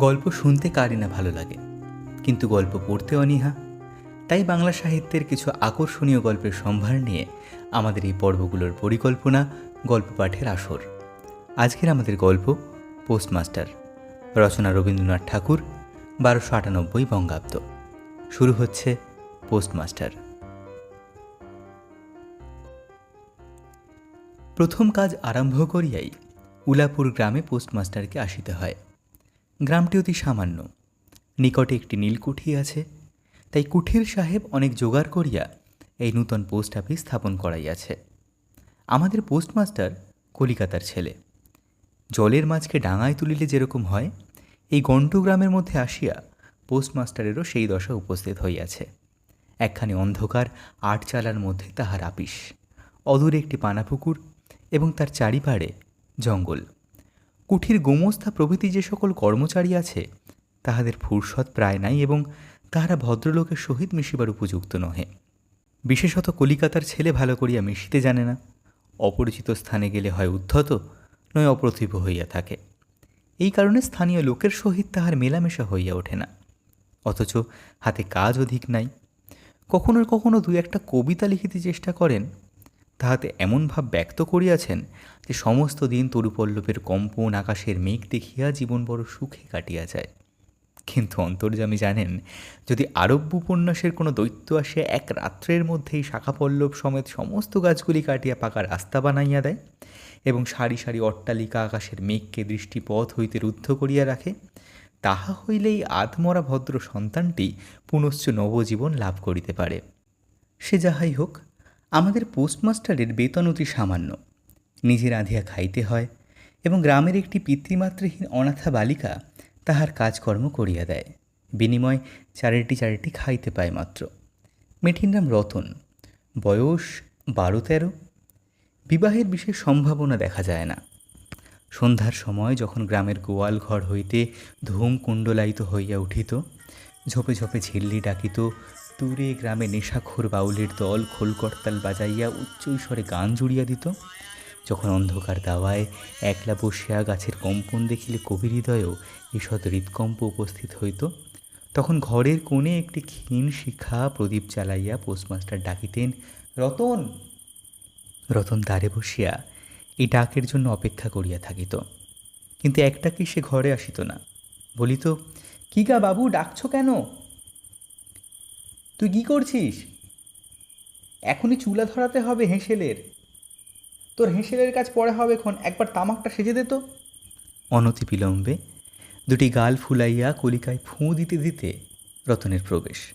গল্প শুনতে কারই না ভালো লাগে। কিন্তু গল্প পড়তে অনীহা। তাই বাংলা সাহিত্যের কিছু আকর্ষণীয় গল্পের সম্ভার নিয়ে আমাদের এই পর্বগুলোর পরিকল্পনা গল্প পাঠের আসর। আজকের আমাদের গল্প পোস্টমাস্টার। রচনা রবীন্দ্রনাথ ঠাকুর, বারোশো আটানব্বই বঙ্গাব্দ। শুরু হচ্ছে পোস্টমাস্টার। প্রথম কাজ আরম্ভ করিয়াই উলাপুর গ্রামে পোস্টমাস্টারকে আসিতে হয়। গ্রামটি অতি সামান্য। নিকটে একটি নীলকুঠি আছে। তাই কুঠির সাহেব অনেক জোগাড় করিয়া এই নূতন পোস্ট অফিস স্থাপন করাইয়াছে। আমাদের পোস্টমাস্টার কলিকাতার ছেলে। জলের মাছকে ডাঙায় তুলিলে যেরকম হয়, এই গণ্ড গ্রামের মধ্যে আসিয়া পোস্টমাস্টারেরও সেই দশা উপস্থিত হইয়াছে। একখানি অন্ধকার আট চালার মধ্যে তাহার আপিস। অদূরে একটি পানাপুকুর এবং তার চারিপাড়ে জঙ্গল। কুঠির গোমস্তা প্রভৃতি যে সকল কর্মচারী আছে, তাহাদের ফুরসত প্রায় নাই এবং তাহারা ভদ্রলোকের সহিত মিশিবার উপযুক্ত নহে। বিশেষত কলিকাতার ছেলে ভালো করিয়া মিশিতে জানে না। অপরিচিত স্থানে গেলে হয় উদ্ধত, নয় অপ্রতিভ হইয়া থাকে। এই কারণে স্থানীয় লোকের সহিত তাহার মেলামেশা হইয়া ওঠে না। অথচ হাতে কাজ অধিক নাই। কখনো কখনো দু একটা কবিতা লিখিতে চেষ্টা করেন তাহাতে এমন ভাব ব্যক্ত করিয়াছেন যে সমস্ত দিন তরুপল্লবের কম্পন আকাশের মেঘ দেখিয়া জীবন বড় সুখে কাটিয়া যায়। কিন্তু অন্তর্যামী জানেন, যদি আরব্য উপন্যাসের কোনো দৈত্য আসে এক রাত্রের মধ্যেই শাখাপল্লব সমেত সমস্ত গাছগুলি কাটিয়া পাকা রাস্তা বানাইয়া দেয় এবং সারি সারি অট্টালিকা আকাশের মেঘকে দৃষ্টিপথ হইতে রুদ্ধ করিয়া রাখে, তাহা হইলেই আধমরা ভদ্র সন্তানটি পুনশ্চ নবজীবন লাভ করিতে পারে। সে যাহাই হোক আমাদের পোস্টমাস্টারের বেতন অতি সামান্য। নিজে রাঁধিয়া খাইতে হয় এবং গ্রামের একটি পিতৃমাতৃহীন অনাথা বালিকা তাহার কাজকর্ম করিয়া দেয়। বিনিময় চারিটি চারিটি খাইতে পায় মাত্র। মেঠির নাম রতন। বয়স বারো তেরো বিবাহের বিশেষ সম্ভাবনা দেখা যায় না। সন্ধ্যার সময় যখন গ্রামের গোয়াল ঘর হইতে ধূম কুণ্ডলায়িত হইয়া উঠিত, ঝোপে ঝোপে ঝিল্লি ডাকিত দূরে গ্রামে নেশাখোর বাউলের দল খোলকর্তাল বাজাইয়া উচ্চৈস্বরে গান জুড়িয়া দিত। যখন অন্ধকার দাওয়ায় একলা বসিয়া গাছের কম্পন দেখিলে কবির হৃদয়েও ঈষৎ হৃৎকম্প উপস্থিত হইত। তখন ঘরের কোণে একটি ক্ষীণ শিখা প্রদীপ জ্বালাইয়া পোস্টমাস্টার ডাকিতেন, রতন! রতন দ্বারে বসিয়া এই ডাকের জন্য অপেক্ষা করিয়া থাকিত। কিন্তু একটা কি সে ঘরে আসিত না। বলিত, কি গা বাবু, ডাকছ কেন? তুই কি করছিস? এখনই চুলা ধরাতে হবে হেঁসেলের। তোর হেঁসেলের কাজ পরে হবে খন একবার তামাকটা সেজে দে তো। অনতি বিলম্বে দুটি গাল ফুলাইয়া কলিকায় ফুঁ দিতে দিতে রতনের প্রবেশ।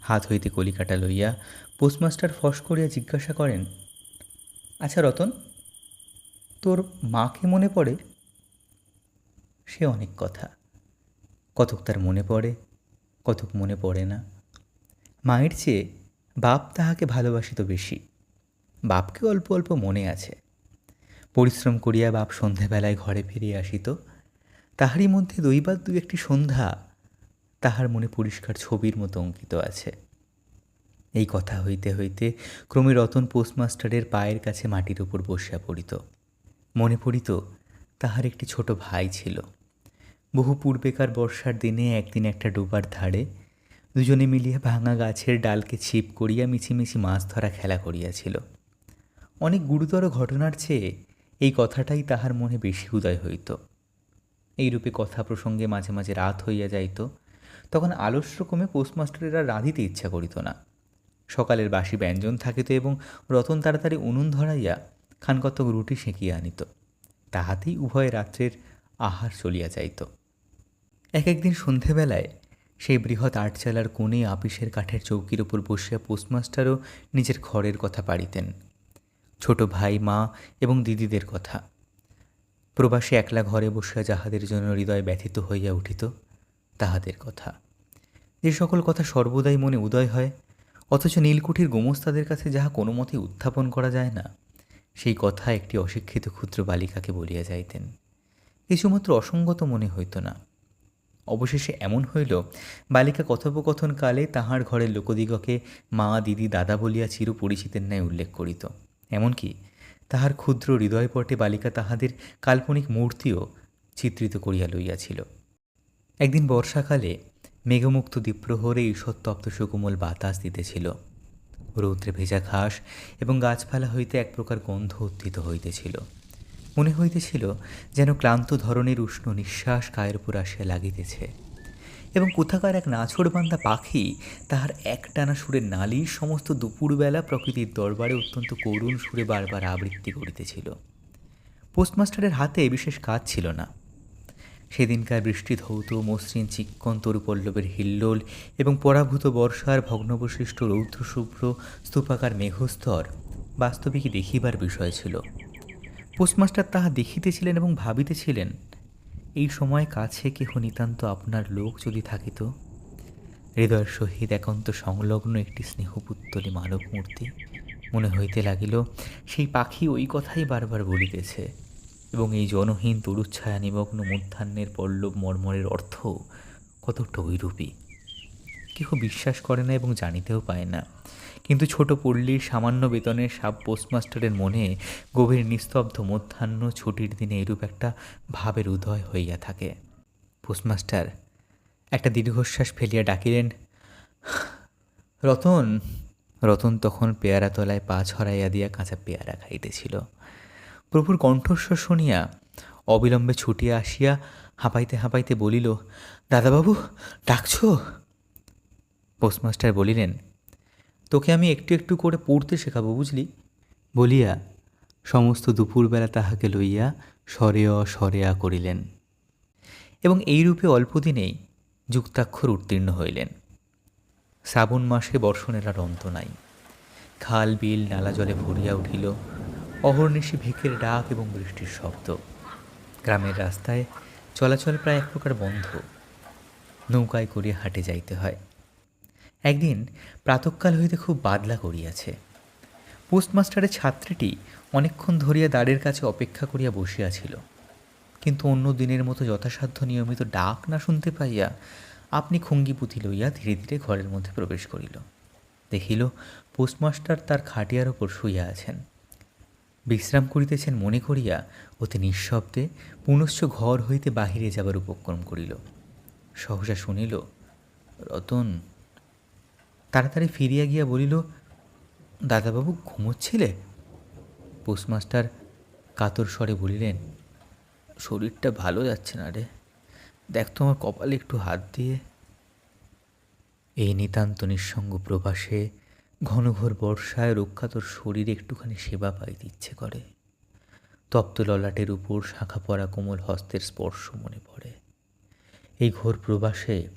হাত হইতে কলিকাটা লইয়া পোস্টমাস্টার ফস করিয়া জিজ্ঞাসা করেন আচ্ছা রতন, তোর মাকে মনে পড়ে? সে অনেক কথা। কতক তার মনে পড়ে, কতক মনে পড়ে না। মায়ের চেয়ে বাপ তাহাকে ভালোবাসিত বেশি। বাপকে অল্প অল্প মনে আছে। পরিশ্রম করিয়া বাপ সন্ধেবেলায় ঘরে ফিরিয়া আসিত। তাহারই মধ্যে দৈবাত দু একটি সন্ধ্যা তাহার মনে পরিষ্কার ছবির মতো অঙ্কিত আছে। এই কথা হইতে হইতে ক্রমে রতন পোস্টমাস্টারের পায়ের কাছে মাটির উপর বসিয়া পড়িত। মনে পড়িত তাহার একটি ছোট ভাই ছিল। বহু পূর্বেকার বর্ষার দিনে একদিন একটা ডোবার ধারে দুজনে মিলিয়া ভাঙা গাছের ডালকে ছিপ করিয়া মিছিমিছি মাছ ধরা খেলা করিয়াছিল। অনেক গুরুতর ঘটনার চেয়ে এই কথাটাই তাহার মনে বেশি উদয় হইত। এইরূপে কথা প্রসঙ্গে মাঝে মাঝে রাত হইয়া যাইত, তখন আলস্যক্রমে পোস্টমাস্টারের পোস্টমাস্টারেরা রাঁধিতে ইচ্ছা করিত না। সকালের বাসি ব্যঞ্জন থাকিত এবং রতন তাড়াতাড়ি উনুন ধরাইয়া খানকতক রুটি সেঁকিয়া আনিত। তাহাতেই উভয় রাত্রের আহার চলিয়া যাইত। এক একদিন সন্ধেবেলায় সেই বৃহৎ আটচালার কোণে আপিসের কাঠের চৌকির উপর বসিয়া পোস্টমাস্টারও নিজের ঘরের কথা পাড়িতেন। ছোট ভাই, মা এবং দিদিদের কথা। প্রবাসে একলা ঘরে বসিয়া যাহাদের জন্য হৃদয় ব্যথিত হইয়া উঠিত, তাহাদের কথা। যে সকল কথা সর্বদাই মনে উদয় হয়, অথচ নীলকুঠির গোমস্তাদের কাছে যাহা কোনো মতে উত্থাপন করা যায় না, সেই কথা একটি অশিক্ষিত ক্ষুদ্র বালিকাকে বলিয়া যাইতেন। কিছুমাত্র অসঙ্গত মনে হইত না। অবশেষে এমন হইল, বালিকা কথোপকথন কালে তাহার ঘরের লোকদিগকে মা, দিদি, দাদা বলিয়া চির পরিচিতের ন্যায় উল্লেখ করিত। এমনকি তাহার ক্ষুদ্র হৃদয়পটে বালিকা তাহাদের কাল্পনিক মূর্তিও চিত্রিত করিয়া লইয়াছিল। একদিন বর্ষাকালে মেঘমুক্ত দ্বীপ্রহরে ঈষৎতপ্ত সুকোমল বাতাস দিতেছিল। রৌদ্রে ভেজা ঘাস এবং গাছপালা হইতে এক প্রকার গন্ধ উত্থিত হইতেছিল। মনে হইতেছিল যেন ক্লান্ত ধরনের উষ্ণ নিঃশ্বাস গায়ের উপর আসিয়া লাগিতেছে। এবং কোথাকার এক নাছোড়বান্ধা পাখি তাহার একটানা সুরের নালিশ সমস্ত দুপুরবেলা প্রকৃতির দরবারে অত্যন্ত করুণ সুরে বারবার আবৃত্তি করিতেছিল। পোস্টমাস্টারের হাতে বিশেষ কাজ ছিল না। সেদিনকার বৃষ্টি ধৌত, মসৃণ চিক্কন, তরুপল্লবের হিল্লোল এবং পরাভূত বর্ষার ভগ্নবশিষ্ট রৌদ্রশুভ্র, স্তূপাকার মেঘস্তর বাস্তবিকই দেখিবার বিষয় ছিল। পোস্টমাস্টার তাহা দেখিতেছিলেন এবং ভাবিতেছিলেন, এই সময় কাছে কেহ নিতান্ত আপনার লোক যদি থাকিত? হৃদয়ের সহিত একান্ত সংলগ্ন একটি স্নেহপুত্তলী মানব মূর্তি মনে হইতে লাগিল, সেই পাখি ওই কথাই বারবার বলিতেছে এবং এই জনহীন তরুচ্ছায়া নিমগ্ন মধ্যাহ্নের পল্লব মর্মরের অর্থ কতটা ঐরূপী। কেহ বিশ্বাস করে না এবং জানিতেও পায় না। কিন্তু ছোট পল্লীর সামান্য বেতনের সাব পোস্টমাস্টারের মনে গভীর নিস্তব্ধ মধ্যাহ্ন ছুটির দিনে এরূপ একটা ভাবের উদয় হইয়া থাকে। পোস্টমাস্টার, একটা দীর্ঘশ্বাস ফেলিয়া ডাকিলেন, রতন রতন তখন পেয়ারা তলায় পা ছড়াইয়া দিয়া কাঁচা পেয়ারা খাইতেছিল। প্রভুর কণ্ঠস্বর শুনিয়া অবিলম্বে ছুটিয়া আসিয়া হাঁপাইতে হাঁপাইতে বলিল, দাদাবাবু, ডাকছ? পোস্টমাস্টার বলিলেন, তোকে আমি একটু একটু করে পড়তে শেখাবো, বুঝলি? বলিয়া সমস্ত দুপুরবেলা তাহাকে লইয়া সরেয় সরেয়া করিলেন এবং এইরূপে অল্পদিনেই যুক্তাক্ষর উত্তীর্ণ হইলেন। শ্রাবণ মাসে বর্ষণের আর অন্ত নাই। খাল, বিল, নালা জলে ভরিয়া উঠিল। অহর্নিশি ভিকের ডাক এবং বৃষ্টির শব্দ। গ্রামের রাস্তায় চলাচল প্রায় এক প্রকার বন্ধ। নৌকায় করিয়া হাটে যাইতে হয়। একদিন প্রাতকাল হইতে খুব বাদলা করিয়াছে। পোস্টমাস্টারের ছাত্রীটি অনেকক্ষণ ধরিয়া দ্বারের কাছে অপেক্ষা করিয়া বসিয়াছিল। কিন্তু অন্য দিনের মতো যথাসাধ্য নিয়মিত ডাক না শুনতে পাইয়া আপনি খুঙ্গি পুঁথি লইয়া ধীরে ধীরে ঘরের মধ্যে প্রবেশ করিল। দেখিল পোস্টমাস্টার তার খাটিয়ার ওপর শুইয়া আছেন। বিশ্রাম করিতেছেন মনে করিয়া অতি নিঃশব্দে পুনশ্চ ঘর হইতে বাহিরে যাবার উপক্রম করিল। সহসা শুনিল, রতন তাড়াতাড়ি ফিরিয়া গিয়া বলিল, দাদাবাবু ঘুমোচ্ছিলে? পোস্টমাস্টার কাতর স্বরে বলিলেন, শরীরটা ভালো যাচ্ছে না রে। দেখ তো আমার কপালে একটু হাত দিয়ে। এই নিতান্ত নিঃসঙ্গ প্রবাসে ঘনঘোর বর্ষায় রক্ষাতর শরীরে একটুখানি সেবা পাইতে ইচ্ছে করে। তপ্ত ললাটের উপর শাখা পরা কোমল হস্তের স্পর্শ মনে পড়ে। এই ঘোর প্রবাসে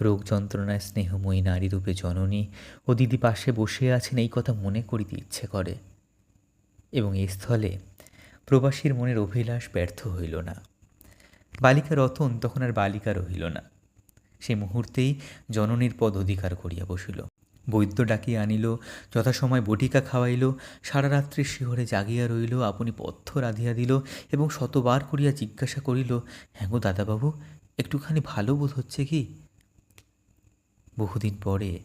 রোগ যন্ত্রণায় স্নেহময়ী নারীরূপে জননী ও দিদি পাশে বসে আছেন এই কথা মনে করিতে ইচ্ছে করে। এবং এই স্থলে প্রবাসীর মনের অভিলাষ ব্যর্থ হইল না। বালিকা রতন তখন আর বালিকা রহিল না। সে মুহূর্তেই জননীর পদ অধিকার করিয়া বসিল। বৈদ্য ডাকিয়া আনিল, যথাসময় বটিকা খাওয়াইল, সারা রাত্রি শিহরে জাগিয়া রইল, আপনি পথ্য রাধিয়া দিল এবং শতবার করিয়া জিজ্ঞাসা করিল হ্যাঁ গো দাদাবাবু, একটুখানি ভালো বোধ হচ্ছে কি? বহুদিন পরে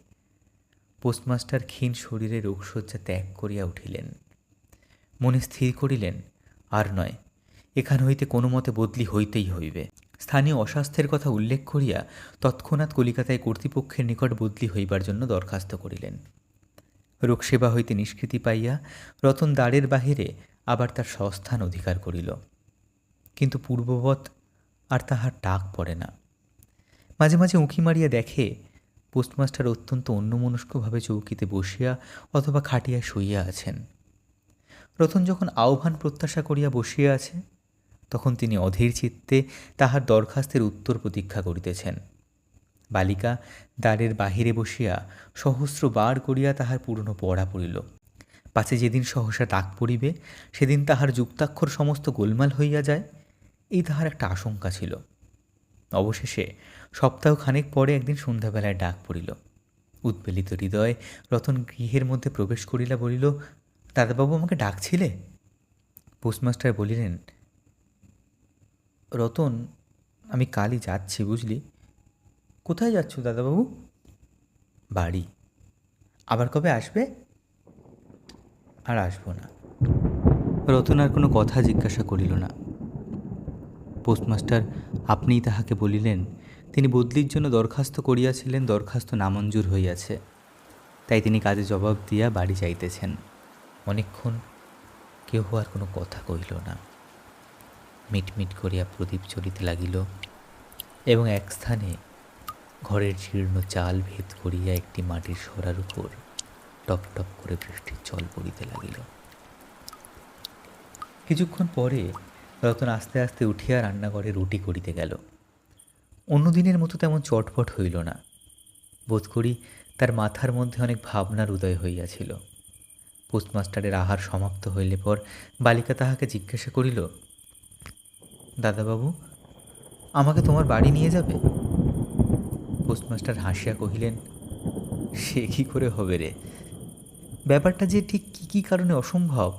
পোস্টমাস্টার ক্ষীণ শরীরে রোগশয্যা ত্যাগ করিয়া উঠিলেন। মনে স্থির করিলেন, আর নয়, এখান হইতে কোনো মতে বদলি হইতেই হইবে। স্থানীয় অস্বাস্থ্যের কথা উল্লেখ করিয়া তৎক্ষণাৎ কলিকাতায় কর্তৃপক্ষের নিকট বদলি হইবার জন্য দরখাস্ত করিলেন। রোগসেবা হইতে নিষ্কৃতি পাইয়া রতন দ্বারের বাহিরে আবার তার স্বস্থান অধিকার করিল। কিন্তু পূর্ববৎ আর তাহার ডাক পড়ে না। মাঝে মাঝে উঁকি মারিয়া দেখে পোস্টমাস্টার অত্যন্ত অন্যমনস্কভাবে চৌকিতে বসিয়া অথবা খাটিয়া শুইয়া আছেন। রতন যখন আহ্বান প্রত্যাশা করিয়া বসিয়া আছে, তখন তিনি অধীর চিত্তে তাহার দরখাস্তের উত্তর প্রতীক্ষা করিতেছেন। বালিকা দ্বারের বাহিরে বসিয়া সহস্র বার করিয়া তাহার পুরনো পড়া পড়িল। পাছে যেদিন সহসা ডাক পড়িবে, সেদিন তাহার যুক্তাক্ষর সমস্ত গোলমাল হইয়া যায়, এই তাহার একটা আশঙ্কা ছিল। অবশেষে সপ্তাহ খানেক পরে একদিন সন্ধ্যাবেলায় ডাক পড়িল। উৎপেলিত হৃদয়ে রতন গৃহের মধ্যে প্রবেশ করিলা বলিল, দাদাবাবু আমাকে ডাকছিলে? পোস্টমাস্টার বলিলেন, রতন, আমি কালই যাচ্ছি বুঝলি। কোথায় যাচ্ছ দাদাবাবু? বাড়ি। আবার কবে আসবে? আর আসব না। রতন আর কোনো কথা জিজ্ঞাসা করিল না। পোস্টমাস্টার, আপনিই তাহাকে বলিলেন, তিনি বদলির জন্য দরখাস্ত করিয়াছিলেন, দরখাস্ত নামঞ্জুর হইয়াছে। তাই তিনি কাজে জবাব দিয়া বাড়ি যাইতেছেন। অনেকক্ষণ কেহ আর কোনো কথা কহিল না। মিটমিট করিয়া প্রদীপ চলিতে লাগিল এবং এক স্থানে ঘরের জীর্ণ চাল ভেদ করিয়া একটি মাটির সরার উপর টপ টপ করে বৃষ্টির জল পড়িতে লাগিল। কিছুক্ষণ পরে রতন আস্তে আস্তে উঠিয়া রান্নাঘরে রুটি করিতে গেল। অন্য দিনের মতো তেমন চটপট হইল না। বোধ করি তার মাথার মধ্যে অনেক ভাবনার উদয় হইয়াছিল। পোস্টমাস্টারের আহার সমাপ্ত হইলে পর বালিকা তাহাকে জিজ্ঞাসা করিল, দাদাবাবু, আমাকে তোমার বাড়ি নিয়ে যাবে? পোস্টমাস্টার হাসিয়া কহিলেন, সে কী করে হবে রে? ব্যাপারটা যে ঠিক কী কী কারণে অসম্ভব?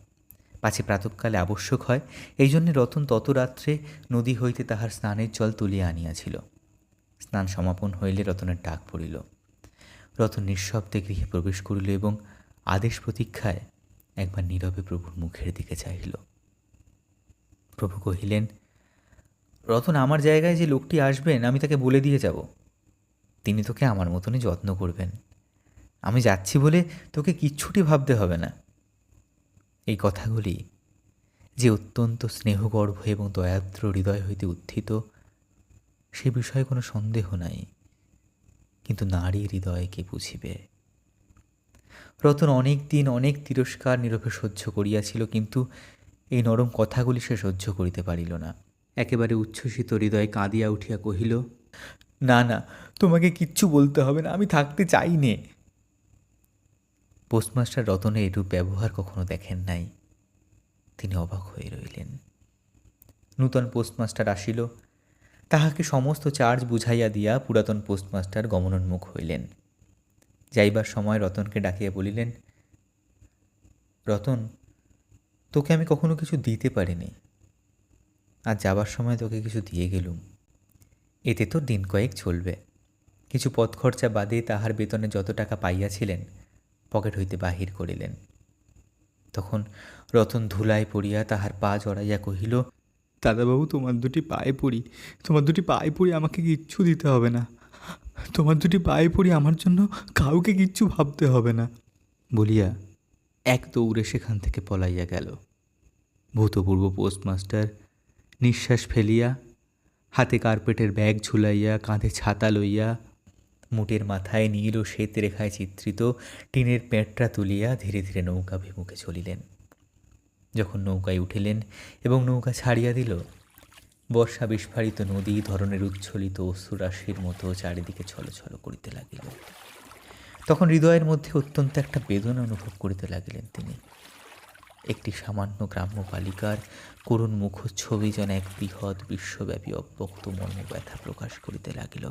পাছে প্রাতকালে আবশ্যক হয় এই জন্যে রতন তত রাত্রে নদী হইতে তাহার স্নানের জল তুলিয়া আনিয়াছিল। স্নান সমাপন হইলে রতনের ডাক পড়িল। রতন নিঃশব্দে গৃহে প্রবেশ করিল এবং আদেশ প্রতীক্ষায় একবার নীরবে প্রভুর মুখের দিকে চাহিল। প্রভু কহিলেন, রতন, আমার জায়গায় যে লোকটি আসবেন, আমি তাকে বলে দিয়ে যাব। তিনি তোকে আমার মতনই যত্ন করবেন। আমি যাচ্ছি বলে তোকে কিচ্ছুটি ভাবতে হবে না। এই কথাগুলি যে অত্যন্ত স্নেহগর্ভ এবং দয়াদ্র হৃদয় হইতে উত্থিত, সে বিষয়ে কোনো সন্দেহ নাই। কিন্তু নারী হৃদয় কে বুঝিবে? রতন অনেক দিন অনেক তিরস্কার নীরবে সহ্য করিয়াছিল, কিন্তু এই নরম কথাগুলি সে সহ্য করিতে পারিল না। একেবারে উচ্ছ্বসিত হৃদয়ে কাঁদিয়া উঠিয়া কহিল, না না, তোমাকে কিচ্ছু বলতে হবে না, আমি থাকতে চাই নে। পোস্টমাস্টার রতনে এরূপ ব্যবহার কখনো দেখেন নাই। তিনি অবাক হয়ে রইলেন। নূতন পোস্টমাস্টার আসিল। তাহাকে সমস্ত চার্জ বুঝাইয়া দিয়া পুরাতন পোস্টমাস্টার গমনোন্মুখ হইলেন। যাইবার সময় রতনকে ডাকিয়া বলিলেন, রতন, তোকে আমি কখনো কিছু দিতে পারিনি। আর যাবার সময় তোকে কিছু দিয়ে গেলুম। এতে তো দিন কয়েক চলবে। কিছু পথ খরচা বাদে তাহার বেতনে যত টাকা পাইয়াছিলেন পকেট হইতে বাহির করিলেন। তখন রতন ধুলায় পড়িয়া তাহার পা জড়াইয়া কহিল, দাদাবাবু, তোমার দুটি পায়ে পড়ি, তোমার দুটি পায়ে পড়ি আমাকে কিচ্ছু দিতে হবে না। তোমার দুটি পায়ে পড়ি আমার জন্য কাউকে কিচ্ছু ভাবতে হবে না। বলিয়া এক দৌড়ে সেখান থেকে পলাইয়া গেল। ভূতপূর্ব পোস্টমাস্টার নিঃশ্বাস ফেলিয়া, হাতে কার্পেটের ব্যাগ ঝুলাইয়া, কাঁধে ছাতা লইয়া মুটের মাথায় নীল ও শ্বেত রেখায় চিত্রিত টিনের পেঁটরা তুলিয়া ধীরে ধীরে নৌকা বিমুখে চলিলেন। যখন নৌকায় উঠিলেন এবং নৌকা ছাড়িয়া দিল, বর্ষা বিস্ফারিত নদী ধরনের উচ্ছ্বলিত অশ্রুরাশির মতো চারিদিকে ছলছল করিতে লাগিল। তখন হৃদয়ের মধ্যে অত্যন্ত একটা বেদনা অনুভব করিতে লাগিলেন তিনি। একটি সামান্য গ্রাম্য বালিকার করুণ মুখচ্ছবি যেন এক বৃহৎ বিশ্বব্যাপী অব্যক্ত মর্ম ব্যথা প্রকাশ করিতে লাগিল।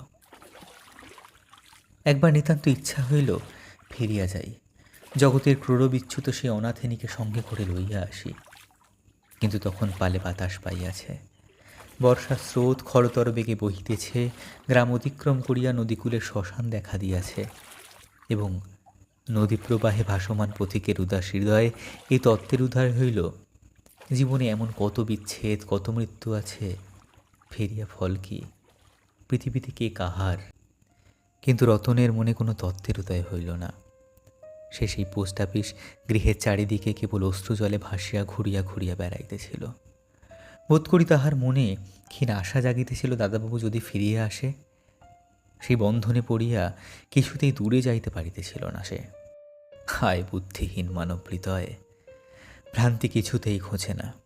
একবার নিতান্ত ইচ্ছা হইল ফিরিয়া যাই। জগতের ক্রোড়বিচ্যুত সে অনাথিনীকে সঙ্গে করে লইয়া আসি। কিন্তু তখন পালে বাতাস পাইয়াছে। বর্ষার স্রোত খরতর বেগে বহিতেছে, গ্রাম অতিক্রম করিয়া নদীকূলে শ্মশান দেখা দিয়াছে এবং নদী প্রবাহে ভাসমান পথিকের উদাস হৃদয়ে এই তত্ত্বের উদ্ধার হইল, জীবনে এমন কত বিচ্ছেদ, কত মৃত্যু আছে, ফেরিয়া ফল কি? পৃথিবীতে কে কাহার কিন্তু রতনের মনে কোনো তত্ত্বের উদয় হইল না। সে সেই পোস্ট অফিস গৃহের চারিদিকে কেবল অশ্রু জলে ভাসিয়া ঘুরিয়া ঘুরিয়া বেড়াইতেছিল। বোধ করি তাহার মনে ক্ষীণ আশা জাগিতেছিল, দাদাবাবু যদি ফিরিয়া আসে, সেই বন্ধনে পড়িয়া কিছুতেই দূরে যাইতে পারিতেছিল না সে। হায় বুদ্ধিহীন মানব হৃদয়ে ভ্রান্তি কিছুতেই খোঁজে না।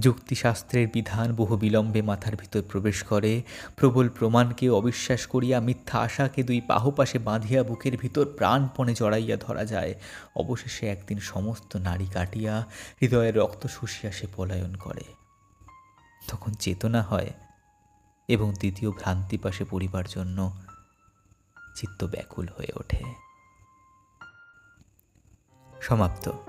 যুক্তিশাস্ত্রের বিধান বহু বিলম্বে মাথার ভিতর প্রবেশ করে। প্রবল প্রমাণকে অবিশ্বাস করিয়া মিথ্যা আশাকে দুই পাশে বাঁধিয়া বুকের ভিতর প্রাণপণে জড়াইয়া ধরা যায়। অবশেষে একদিন সমস্ত নারী কাটিয়া হৃদয়ের রক্ত শুষিয়া সে পলায়ন করে। তখন চেতনা হয় এবং দ্বিতীয় ভ্রান্তি পাশে পড়িবার জন্য চিত্ত ব্যাকুল হয়ে ওঠে। সমাপ্ত।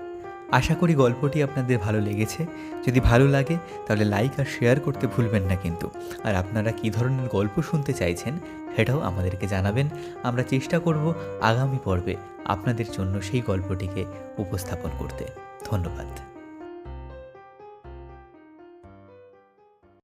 আশা করি গল্পটি আপনাদের ভালো লেগেছে। যদি ভালো লাগে, তাহলে লাইক আর শেয়ার করতে ভুলবেন না কিন্তু। আর আপনারা কী ধরনের গল্প শুনতে চাইছেন, সেটাও আমাদেরকে জানাবেন। আমরা চেষ্টা করব আগামী পর্বে আপনাদের জন্য সেই গল্পটিকে উপস্থাপন করতে। ধন্যবাদ।